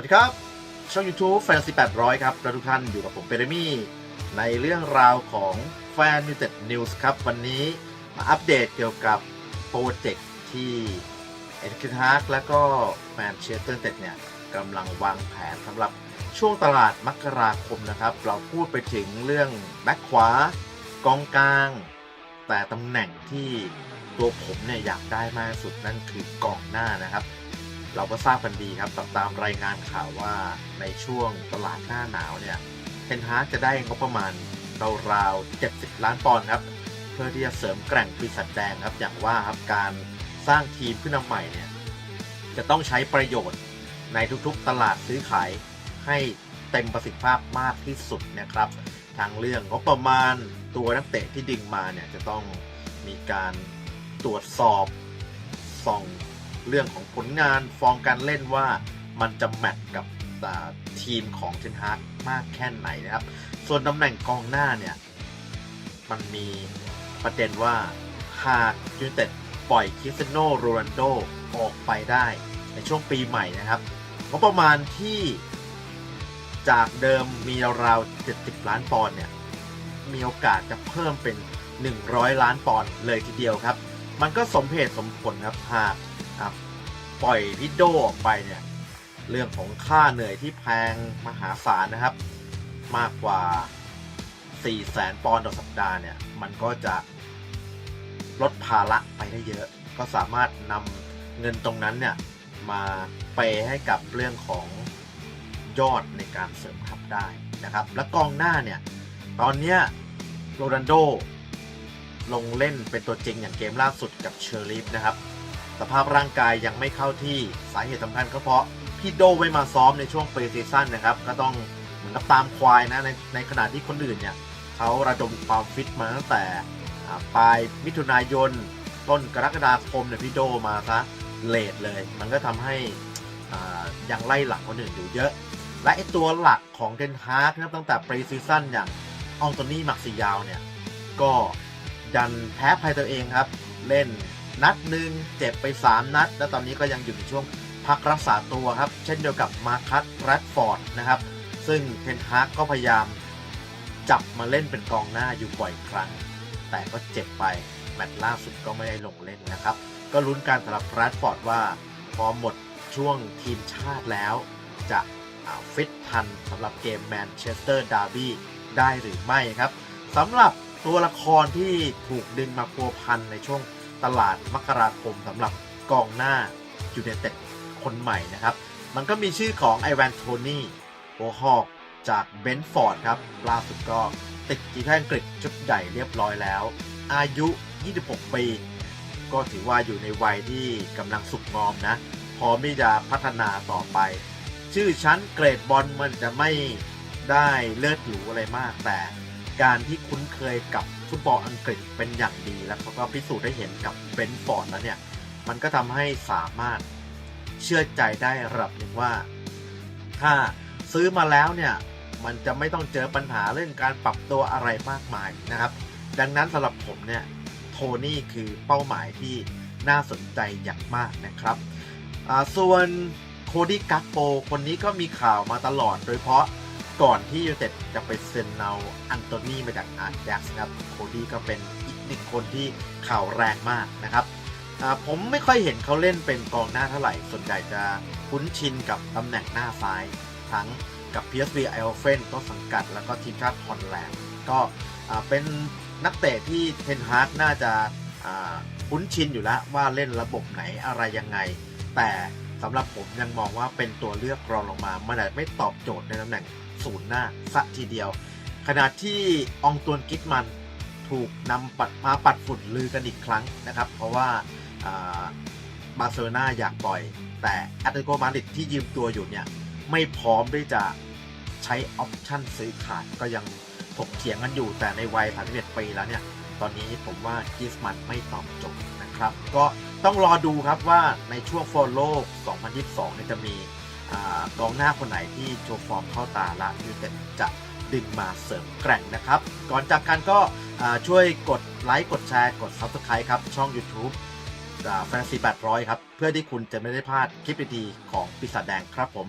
วัสดีครับ ช่อง YouTube แฟนซี800 ครับและทุกท่านอยู่กับผมเปเรมี่ในเรื่องราวของแฟนยูเต็ดนิวส์ครับ วันนี้มาอัปเดตเกี่ยวกับโปรเจกต์ที่เอ็นคิทาร์กและก็แมนเชสเตอร์เต็ดเนี่ยกำลังวางแผนสำหรับช่วงตลาดมกราคมนะครับ เราพูดไปถึงเรื่องแบ็คขวากองกลาง แต่ตำแหน่งที่ตัวผมเนี่ยอยากได้มากสุดนั่นคือกองหน้านะครับ เราก็ทราบกันดีครับตามตามรายงานข่าวว่าในช่วงตลาดหน้าหนาวเนี่ยเทนฮากจะได้งบประมาณราวๆ70 ล้านปอนด์ครับ เพื่อที่จะเสริมแกร่งปีศาจแดงครับ อย่างว่าครับการสร้างทีมขึ้นมาใหม่เนี่ยจะต้องใช้ประโยชน์ในทุกๆตลาดซื้อขายให้เต็มประสิทธิภาพมากที่สุดนะครับทางเรื่องงบประมาณตัวนักเตะที่ดึงมาเนี่ยจะต้องมีการตรวจสอบส่อง เรื่องของผลงานฟอร์มการเล่นว่ามันจะแมทกับทีมของเทนฮากมากแค่ไหนนะครับ ส่วนตำแหน่งกองหน้าเนี่ย มันมีประเด็นว่าหากยูไนเต็ดปล่อยคริสเตโนโรนัลโดออกไปได้ในช่วงปีใหม่นะครับงบประมาณที่จากเดิมมีราวๆ70 ล้านปอนด์เนี่ย มีโอกาสจะเพิ่มเป็น 100 ล้านปอนด์เลยทีเดียวครับ มันก็สมเหตุสมผลครับหาก ครับ ปล่อยพิโดออกไปเนี่ยเรื่องของค่าเหนื่อยที่แพงมหาศาลนะครับ มากกว่า 4 แสนปอนด์ต่อสัปดาห์เนี่ย มันก็จะลดภาระไปได้เยอะ ก็สามารถนำเงินตรงนั้นเนี่ย มาเปให้กับเรื่องของยอดในการเสริมทัพได้นะครับ และกองหน้าเนี่ย ตอนเนี้ยโรนัลโดลงเล่นเป็นตัวจริงอย่างเกมล่าสุดกับเชอร์ลีฟนะครับ สภาพร่างกายยังไม่เข้าที่สาเหตุสำคัญก็เพราะพี่โดไว้มาซ้อมในช่วงเปรซีซั่นนะครับ ก็ต้องเหมือนกับตามควายนะในในขณะที่คนอื่นเนี่ยเขาระดมความฟิตมาตั้งแต่ปลายมิถุนายน ต้นกรกฎาคมเนี่ยพี่โดมาซะเลทเลย มันก็ทำให้ยังไล่หลังคนอื่นอยู่เยอะ และไอตัวหลักของเทนฮากนะครับตั้งแต่ปรีซีซั่นอย่างอองโตนี่มักซิยาวเนี่ยก็ดันแพ้ภัยตัวเองครับ เล่น นัดหนึ่งเจ็บไป 3 นัด แล้วตอนนี้ก็ยังอยู่ในช่วงพักรักษาตัวครับ เช่นเดียวกับมาคัสแรดฟอร์ดนะครับ ซึ่งเทนฮากก็พยายามจับมาเล่นเป็นกองหน้าอยู่บ่อยครั้ง แต่ก็เจ็บไป แมตช์ล่าสุดก็ไม่ได้ลงเล่นนะครับ ก็ลุ้นการสำหรับแรดฟอร์ดว่า พอหมดช่วงทีมชาติแล้ว จะฟิตทันสำหรับเกมแมนเชสเตอร์ดาร์บี้ได้หรือไม่ครับสำหรับตัวละครที่ถูกดึงมาพัวพันในช่วง ตลาดมกราคมสำหรับกองหน้ายูเนเต็ดคนใหม่นะครับ มันก็มีชื่อของไอแวนโทนี่โอฮอกจากเบนฟอร์ดครับ ล่าสุดก็ติดทีมชาติอังกฤษชุดใหญ่เรียบร้อยแล้ว อายุ 26 ปี ก็ถือว่าอยู่ในวัยที่กำลังสุกงอมนะ พร้อมที่จะพัฒนาต่อไป ชื่อชั้นเกรดบอลมันจะไม่ได้เลิศหรูอะไรมากแต่ การที่คุ้นเคยกับฟุตบอลอังกฤษเป็นอย่างดีแล้วเขาก็พิสูจน์ได้เห็นกับเบนฟอร์ดแล้วเนี่ย มันก็ทำให้สามารถเชื่อใจได้ระดับหนึ่งว่า ถ้าซื้อมาแล้วเนี่ย มันจะไม่ต้องเจอปัญหาเรื่องการปรับตัวอะไรมากมายนะครับ ดังนั้นสำหรับผมเนี่ยโทนี่คือเป้าหมายที่น่าสนใจอย่างมากนะครับ ส่วนโคดี้กักโปคนนี้ก็มีข่าวมาตลอดโดยเฉพาะ ก่อนที่ยูเต็ดจะไปเซ็นเอาอันโตนีมาจากอาร์แจ็กซ์ครับโคดี้ก็เป็นอีกหนึ่งคนที่ข่าวแรงมากนะครับผมไม่ค่อยเห็นเขาเล่นเป็นกองหน้าเท่าไหร่ ส่วนใหญ่จะคุ้นชินกับตำแหน่งหน้าซ้าย ทั้งกับ PSV ไอโอเฟนต้นสังกัดแล้วก็ทีมชาติฮอลแลนด์ก็เป็นนักเตะที่เทนฮาร์กน่าจะคุ้นชินอยู่แล้วว่าเล่นระบบไหนอะไรยังไง แต่ สำหรับผมยังมองว่าเป็นตัวเลือกรองลงมามันอาจไม่ตอบโจทย์ในตำแหน่งศูนย์หน้าสักทีเดียว ขณะที่องตวนกิตมันถูกนำปัดมาปัดฝุ่นลือกันอีกครั้งนะครับ เพราะว่าอ่าบาร์เซโลนาอยากปล่อย แต่แอตเลติโกมาดริดที่ยืมตัวอยู่เนี่ยไม่พร้อมที่จะใช้ออปชั่นซื้อขาดก็ยังถกเถียงกันอยู่แต่ในวัย 31 ปีแล้วเนี่ย ตอนนี้ผมว่ากิสมันไม่ตอบโจทย์ ครับ ก็ต้องรอดูครับว่าในช่วงโฟลโลก2022เนี่ยจะมีกองหน้าคนไหนที่โชว์ฟอร์มเข้าตาละยูเต็ดจะดึงมาเสริมแกร่งนะครับ ก่อนจากกันก็ช่วยกดไลค์กดแชร์กด Subscribe ครับ ช่อง YouTube แฟนซี800ครับ เพื่อที่คุณจะไม่ได้พลาดคลิปดีๆของปีศาจแดงครับผม